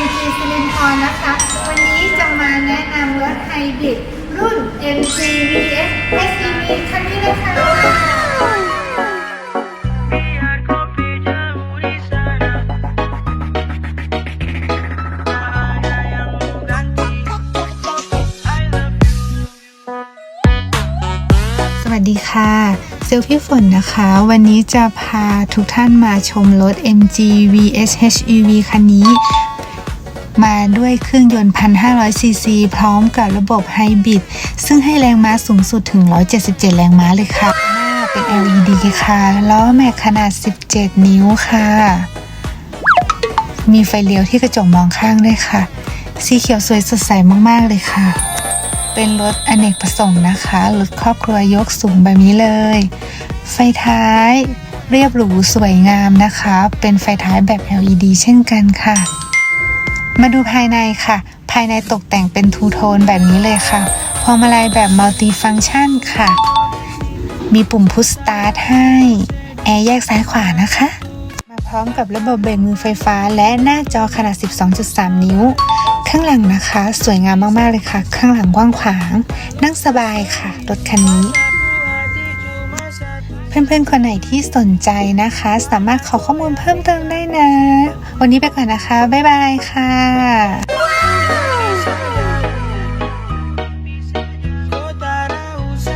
MG ซิลินทอนนะคะ วันนี้จะมาแนะนำรถไฮบริดรุ่น MG VS SEV คันนี้เลยค่ะสวัสดีค่ะเซลพี่ฝนนะคะ วันนี้จะพาทุกท่านมาชมรถ MG VS HEV คันนี้ มาด้วยเครื่องยนต์ 1,500 ซีซี พร้อมกับระบบไฮบริด ซึ่งให้แรงม้าสูงสุดถึง 177 แรงม้าเลยค่ะ หน้าเป็น LED ค่ะ ล้อแม็กขนาด 17 นิ้วค่ะ มีไฟเลี้ยวที่กระจกมองข้างด้วยค่ะ สีเขียวสวยสดใสมาก ๆ เลยค่ะ เป็นรถอเนกประสงค์นะคะ รถครอบครัวยกสูงแบบนี้เลย ไฟท้ายเรียบหรูสวยงามนะคะ เป็นไฟท้ายแบบ LED เช่นกันค่ะ มาดูภายในค่ะ ภายในตกแต่งเป็นทูโทนแบบนี้เลยค่ะ พวงมาลัยแบบมัลติฟัง c t ชันค่ะ มีปุ่มพุชสตาร์ทให้ แอร์แยกซ้ายขวานะคะ มาพร้อมกับระบบเบรกมือไฟฟ้า และหน้าจอขนาด 12.3 นิ้ว ข้างหลังนะคะ สวยงามมากๆเลยค่ะ ข้างหลังกว้างขวาง นั่งสบายค่ะ รถคันนี้ เพื่อนๆ คนไหนที่สนใจนะคะ สามารถขอข้อมูลเพิ่มเติมได้นะ วันนี้ไปก่อนนะคะ บ๊ายบายค่ะ